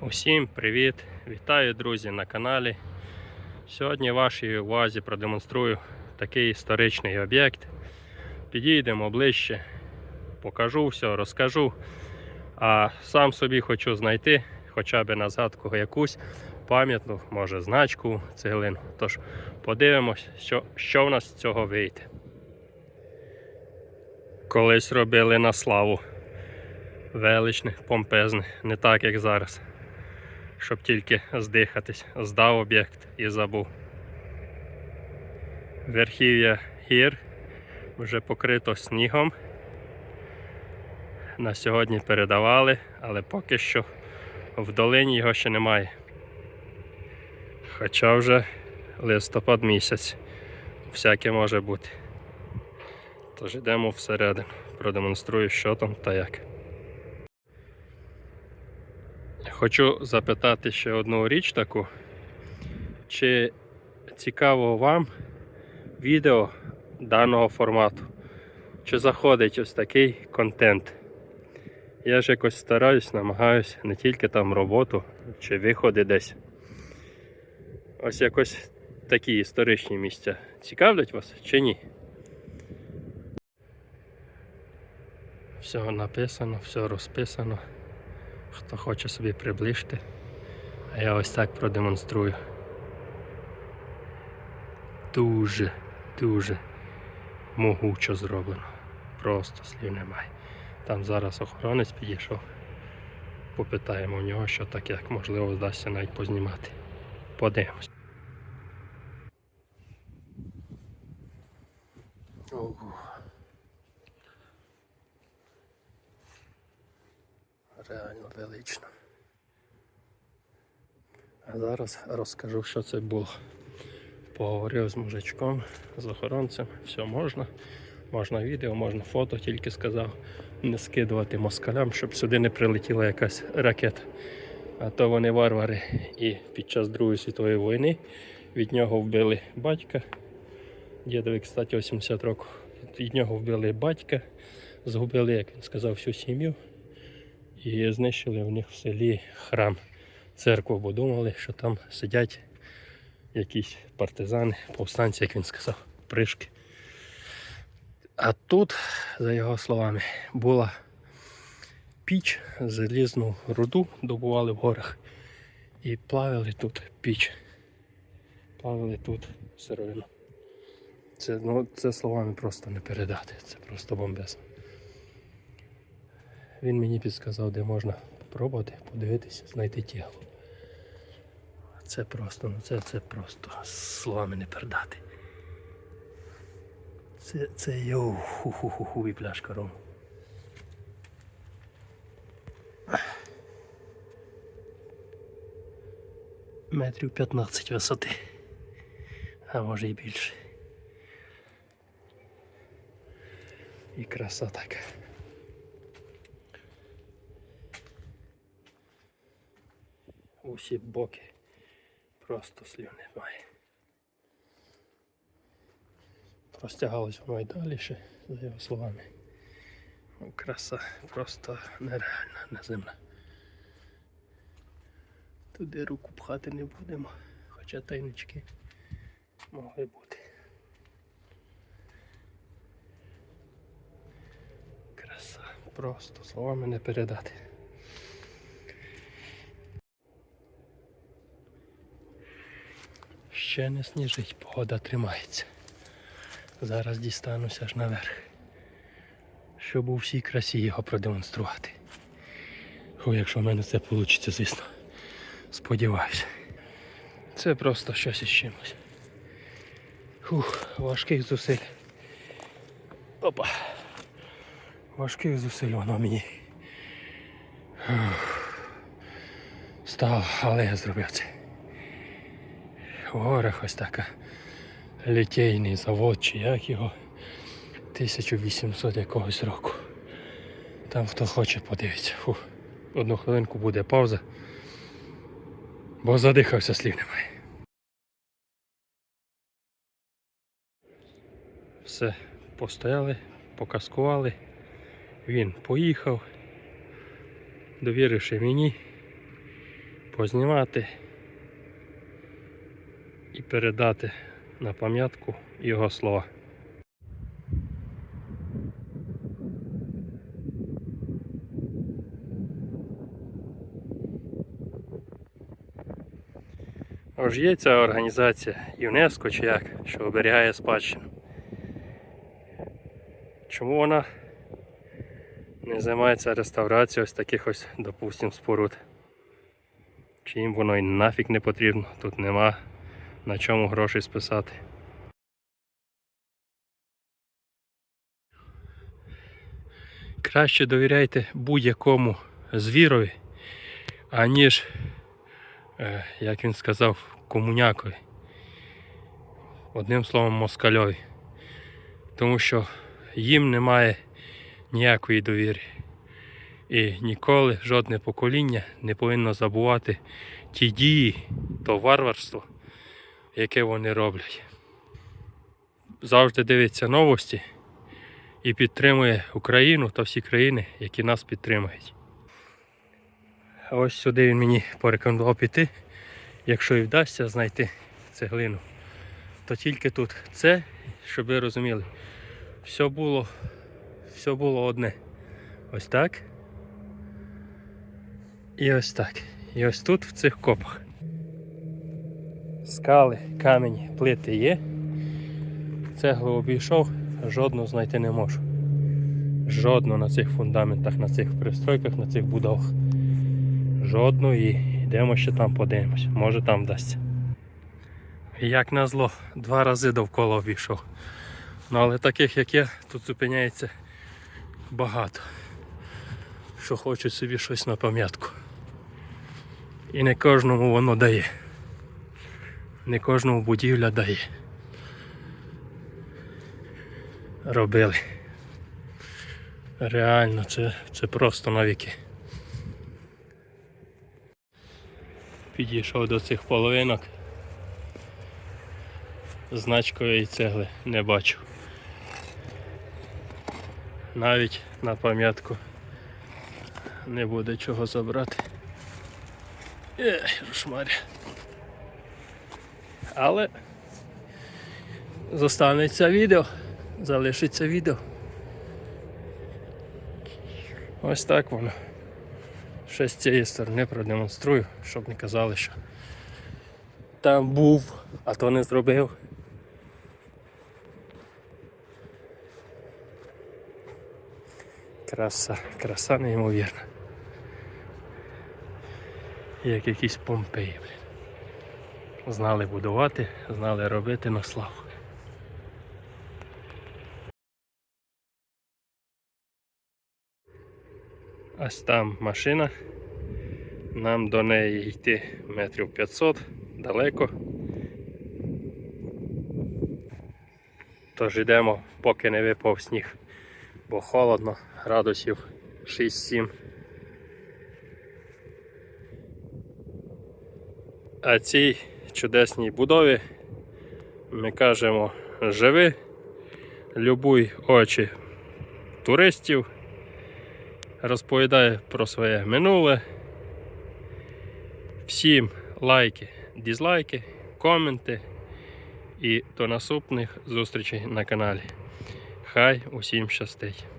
Усім привіт! Вітаю, друзі, на каналі. Сьогодні вашій увазі продемонструю такий історичний об'єкт. Підійдемо ближче, покажу все, розкажу. А сам собі хочу знайти хоча б на згадку якусь пам'ятну, може, значку цеглину. Тож подивимось, що, що в нас з цього вийде. Колись робили на славу величних, помпезних, не так як зараз щоб тільки здихатись. Здав об'єкт і забув. Верхів'я гір вже покрито снігом. На сьогодні передавали, але поки що в долині його ще немає. Хоча вже листопад місяць. Всяке може бути. Тож йдемо всередину, продемонструю, що там та як. Хочу запитати ще одну річ таку. Чи цікаво вам відео даного формату? Чи заходить ось такий контент? Я ж якось стараюсь, намагаюсь не тільки там роботу чи виходи десь. Ось якось такі історичні місця. Цікавлять вас чи ні? Все написано, все розписано. Хто хоче собі приближити, а я ось так продемонструю. Дуже, дуже могучо зроблено. Просто слів немає. Там зараз охоронець підійшов. Попитаємо в нього, що так як можливо вдасться навіть познімати. Подивимось. Реально велично. А зараз розкажу, що це було. Поговорив з мужичком, з охоронцем, все можна. Можна відео, можна фото, тільки сказав не скидувати москалям, щоб сюди не прилетіла якась ракета. А то вони варвари. І під час Другої світової війни від нього вбили батька. Дідові, кстати, 80 років. Від нього вбили батька, згубили, як він сказав, всю сім'ю. І знищили в них в селі храм, церкву, бо думали, що там сидять якісь партизани, повстанці, як він сказав, пришки. А тут, за його словами, була піч, залізну руду добували в горах і плавили тут піч. Плавили тут сировину. Це, ну, це словами просто не передати. Це просто бомбезно. Він мені підказав, де можна спробувати, подивитися, знайти тіло. Це просто, ну це, це просто словами не передати. Це, це йоу, ху-ху-ху-ху і пляшка рому. Метрів 15 висоти, а може і більше. І краса така. Усі боки. Просто слів немає. Простягалось воно й далі ще, за його словами. Ну, Краса просто нереальна, неземна. Туди руку пхати не будемо, хоча тайнички могли бути. Краса, просто словами не передати. Ще не сніжить, погода тримається. Зараз дістануся аж наверх. Щоб у всій красі його продемонструвати. О, якщо в мене це вийде, звісно. Сподіваюся. Це просто щось із чимось. Фух, важких зусиль. Опа. Важких зусиль воно мені. Стало, але я зробив це горах ось така літейний завод, чи як його 1800 якогось року. Там хто хоче подивиться. Фу. Одну хвилинку буде пауза, бо задихався слів немає. Все, постояли, покаскували, він поїхав, довіривши мені, познімати і передати на пам'ятку його слова. Ож є ця організація ЮНЕСКО чи як, що оберігає спадщину. Чому вона не займається реставрацією ось таких ось, допустим, споруд? Чи їм воно і нафіг не потрібно, тут нема на чому грошей списати. Краще довіряйте будь-якому звірові, аніж, е, як він сказав, комунякові. Одним словом, москальові. Тому що їм немає ніякої довіри. І ніколи жодне покоління не повинно забувати ті дії, то варварство, яке вони роблять. Завжди дивиться новості і підтримує Україну та всі країни, які нас підтримують. Ось сюди він мені порекомендував піти. Якщо і вдасться знайти цеглину, то тільки тут. Це, щоб ви розуміли, все було, все було одне. Ось так. І ось так. І ось тут в цих копах. Скали, камені, плити є. Цеглу обійшов, жодну знайти не можу. Жодну на цих фундаментах, на цих пристройках, на цих будовах. Жодну і йдемо ще там подивимось. Може там вдасться. Як назло, два рази довкола обійшов. Ну але таких як я, тут зупиняється багато. Що хочуть собі щось на пам'ятку. І не кожному воно дає. Не кожному будівля дає. Робили. Реально, це, це просто навіки. Підійшов до цих половинок. Значкової цегли не бачу. Навіть на пам'ятку не буде чого забрати. Ех, рушмаря. Але зостанеться відео, залишиться відео. Ось так воно. Ще з цієї сторони продемонструю, щоб не казали, що там був, а то не зробив. Краса, краса неймовірна. Як якісь помпеї, блін. Знали будувати, знали робити на славу. Ось там машина. Нам до неї йти метрів 500 далеко. Тож йдемо, поки не випав сніг, бо холодно, градусів 6-7. А цій чудесній будові ми кажемо живи, любуй очі туристів, розповідає про своє минуле. Всім лайки, дізлайки, коменти і до наступних зустрічей на каналі. Хай усім щастить!